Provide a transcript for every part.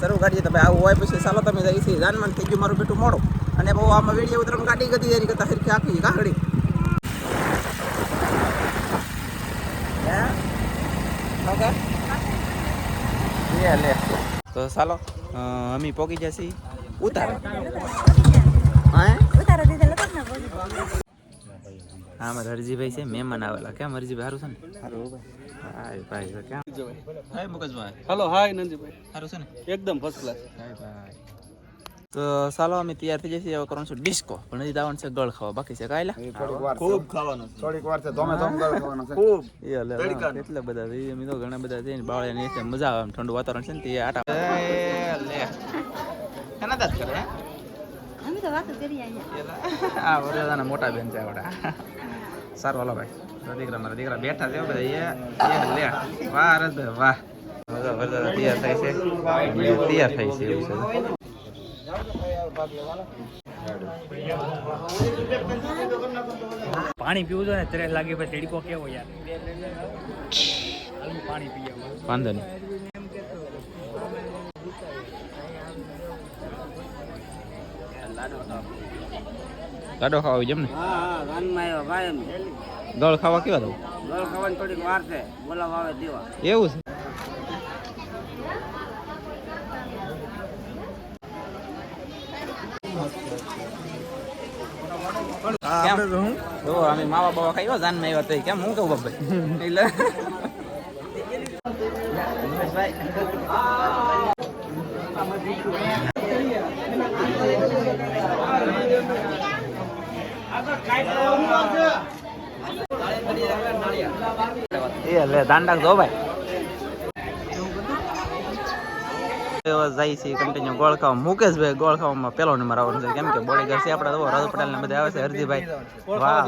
શરૂ ગાડી તમે આવું હોય પછી ચાલો તમે જઈએ છીએ. જાનમાં થઈ ગયું મારું બેટું મોડું. અને બહુ આમાં વેડિયા ઉતરણ ગાડી ગતી એની કરતા હરખી આખી કાકડી લે લે. તો ચાલો અમે પોગી જશે ઉતાર. હા? તો અમારે હરજીભાઈ છે, મહેમાન આવેલા. કેમ હરજીભાઈ સારું છે ને? હાય ભાઈ તો કેમ? હાય મુકેશભાઈ. હલો હાય નંદીભાઈ. સારું છે ને? એકદમ ફર્સ્ટ ક્લાસ હાય ભાઈ. તો ચાલો અમે તૈયાર થઈ જઈએ હવે કરવાનું છે ડિસ્કો પણ હજી દાવાનું છે ગળ ખાવા. બાકી છે કાયલા ખૂબ ખાવાનું થોડીક વાર છે. ધોમે ધોમ કરવાનો છે. ખૂબ. એ લે બધા અમે તો ઘણા બધા છે. ને બાવળે ને છે મજા આવે ઠંડુ વાતાવરણ છે ને તે આટા લે. એના દાંત કરે અમે તો વાતો કરી અહીંયા આ વરદાના મોટા બેન છે આવડા. સારું હાલો ભાઈ. દીકરા મારા દીકરા બેઠા છે બધા લે. વાહ. રસભાઈ વાહ તૈયાર થાય છે. તૈયાર થાય છે એવું છે. પાણી પીવું જોઈએ ને ત્યારે લાગે પછી તડકો કેવો યાર. પાણી પીએ વાંધો નહીં. લાડો ખાવા આવી જેમ ને? હા હા વાનમાં આવ્યો ભાઈ એમ. ગળ ખાવા કેવા દઉં? દળ ખાવાની થોડીક વાર છે. બોલાવા આવે દેવા. એવું છે? અમે માવા બાવા ખાઈ જાનમાં આવ્યા તો કેમ? હું કહું બાપા? એટલે એ દાંડા જો ભાઈ. જાય છે કન્ટિન્યુ ગોળખાવા મુકેશભાઈ ગોળખાવામાં પેલો નંબર આવવાનો છે. કેમ કે બોડીગાર્ડ છે આપણા તો. રાજુ પટેલ ને બધા આવે છે, હરજીભાઈ. વાહ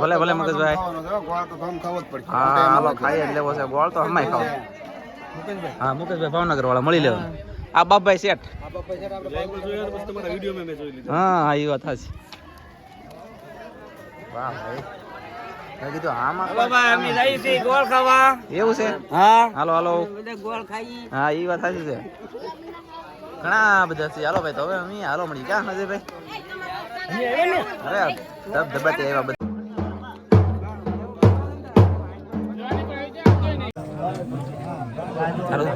ભલે ભલે, મુકેશભાઈ. હા, હાલો ખાઈ જ લેવો છે. ગોળ તો હમાય ખાવ. હા, મુકેશભાઈ ભાવનગર વાળા મળી લેવા. આ બાપભાઈ શેઠ. હા હા એ વાત હાજી વાહ, ભાઈ. મેં કીધું આમાં ભાઈ અમે જઈએ છીએ ગોળ ખાવા. એવું છે? હા. હાલો હાલો. બધા ગોળ ખાઈ હા એ વાત સાચી છે. ઘણા બધા છે. હાલો ભાઈ તો હવે અમે હાલો મળી ક્યાં હજે ભાઈ? અરે ધબ ધબાટી આવ્યા બધા. હાલો.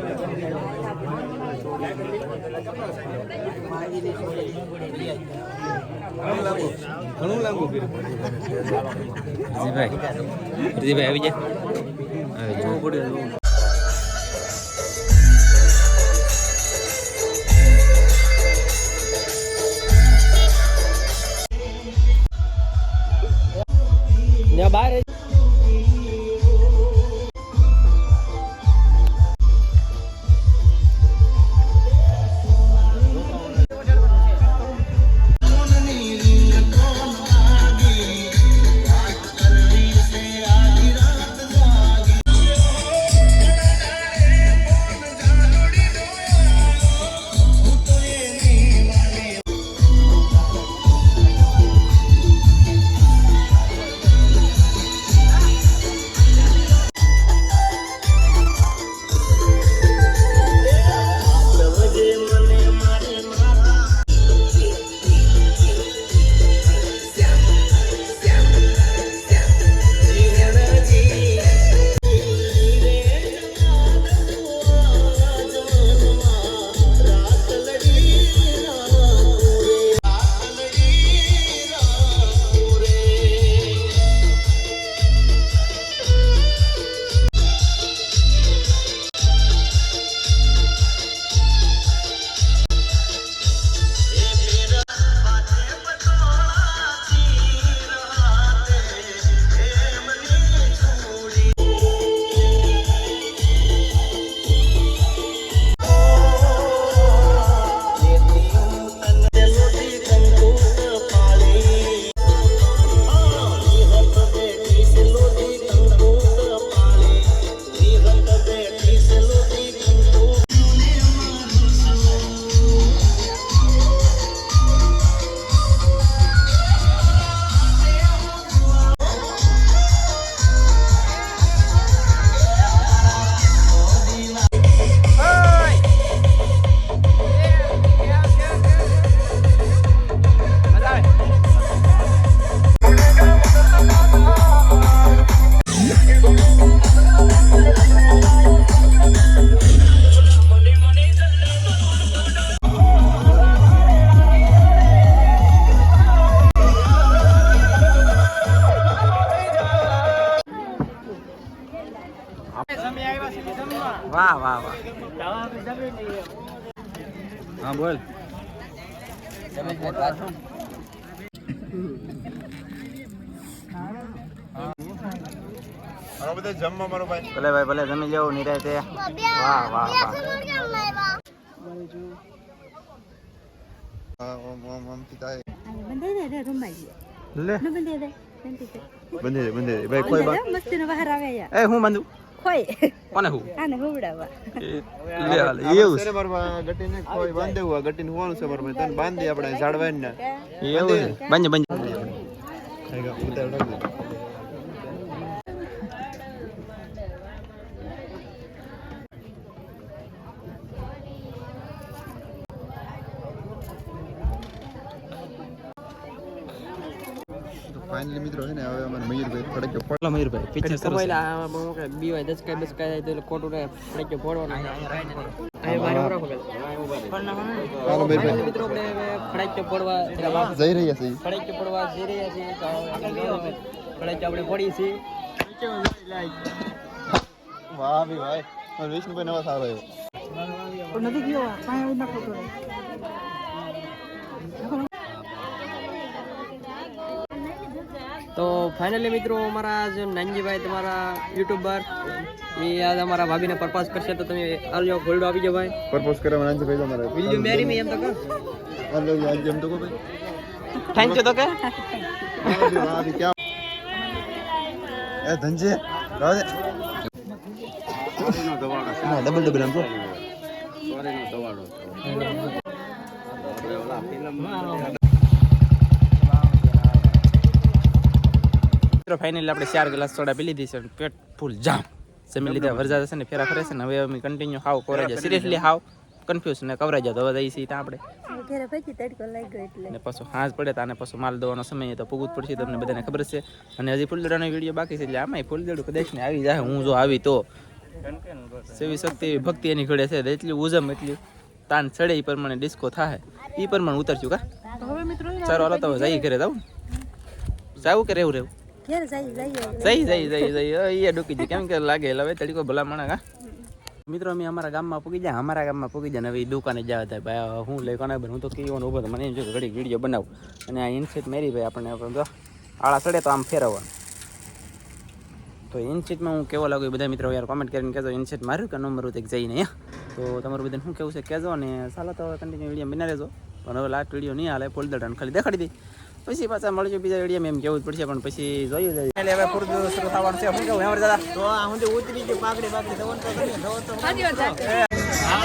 ઘણું લાંબુ હરજીભાઈ હરજીભાઈ આવી જાય આવી જાય વાહ વાહ વાહ. હા બોલ. ભલે ભાઈ ભલે જમી લેવું નિરાતે વાહ વાહ વાહ. ઓમ ઓમ ઓમ પિતા બંધ દે રે લે ન દે બંધે દે, બંધે દે. ભાઈ કોઈ બંધ મસ્તી નો બહાર આવે યાર એ હું બાંધું? ખોય. કોને હું? આને હોવડાવવા. લે હાલ, એવું છે. ભાઈ, ગટીને કોઈ બાંધે હુઆ, ગટીને હુવાનું છે મારા તને બાંધી આપણે ઝાડવાઈને ને. છે. એવું છે બંધ ગયા, finally મિત્રો છે ને હવે અમારે મયુરભાઈ મયુરભાઈ પિક્ચર સરસ જઈ રહ્યા છીએ. જઈ રહ્યા છીએ. આપણે છીએ. વાહ ભાઈ મારો વિષ્ણુભાઈ નવા સારો આવ્યો. તો ફાઇનલી મિત્રો અમારા જે નાનજીભાઈ તમારા યુટ્યુબર એ આજ અમારા ભાભીને પરપોઝ કરશે તો તમે આલ્યો ગોલ્ડો આપી જાઓ ભાઈ. પરપોઝ કરવા નાનજીભાઈ તો અમારા. વિલ યુ મેરી મી એમ તો કહો. હાલો આજ એમ તો કહો ભાઈ. થેન્ક યુ તો કે એ ધનજી રાવ ના ડબલ ડબલ આમ જો મિત્રો ફાઇનલી આપણે ચાર ગ્લાસ સોડા પી લીધી છે પેટ ફૂલ જામ. જમી લીધા વરસાદ હશે ને ફેરા ફરે છે ને હવે અમે કન્ટિન્યુ હાવ કોરા જાય સિરિયસલી હાવ કન્ફ્યુઝ ને કવરાઈ જાય તો હવે જઈ છીએ ત્યાં આપણે. ઘરે પછી તડકો લાગ્યો એટલે. અને પાછું હાંજ પડે તો આને પાછું માલ દવાનો સમય તો પૂગવું પડશે તમને બધાને ખબર છે. અને હજી ફૂલદડાનો વીડિયો બાકી છે એટલે આમાંય ફૂલદડું કદાચ ને આવી જાય હું જો આવી તો. સેવી શક્તિ એવી ભક્તિ એની ઘડે છે તો એટલી ઉજમ એટલી તાન ચડે એ પ્રમાણે ડિસ્કો થાય એ પ્રમાણે ઉતરશું કા? ચાલો હાલો તો જઈ ઘરે જાઉં જાવું કે રહેવું રહેવું? ઘેર જઈ જઈ જઈ જઈ જઈ એ ડૂકી જાય કેમ કે લાગે એટલે હવે તરીકો ભલા મણા કા મિત્રો અમે અમારા ગામમાં પૂગી જાય અમારા ગામમાં પૂગી જાય હવે દુકાને જવા થાય. ભાઈ હું લઈ કોને હું તો કીવાનો ઊભો તો મને એમ છે ઘડી વીડિયો બનાવું. અને આ ઇન્સીટ મેરી ભાઈ આપણને આપણે જો આળા ચડે તો આમ ફેરવવાનું. તો ઇન્સીટમાં હું કેવો લાગ્યો બધા મિત્રો યાર કોમેન્ટ કરીને કહેજો ઇન્સીટ માર્યું કે ન માર્યું તો જઈને તો તમારું બધાને શું કેવું છે? કહેજો અને ચાલો તો કન્ટિન્યુ વીડિયો બનાવી રહેજો પણ હવે લાસ્ટ વીડિયો નહીં હાલે ફૂલદડાને ખાલી દેખાડી દઈ પછી પાછા મળજો બીજા વીડિયો એમ કેવું જ પડશે પણ પછી જોયું જાય એટલે હવે પૂરું શરૂ થવાનું છે. શું કેવું એમ દાદા તો આ હું ઉતરી ગયો પાકડી પાકડી ધવન તો કરી ધવન તો તો જો અમે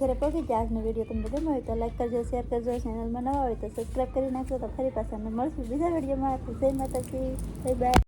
ઘરે પહોંચી ગયા આજનો વીડિયો તમને ગમ્યો હોય તો લાઈક કરજો શેર કરજો ચેનલમાં નવા હોય તો સબસ્ક્રાઈબ કરી નાખજો તો ફરી પાછા મળશું બીજા વિડીયોમાં જય માતાજી બાય બાય.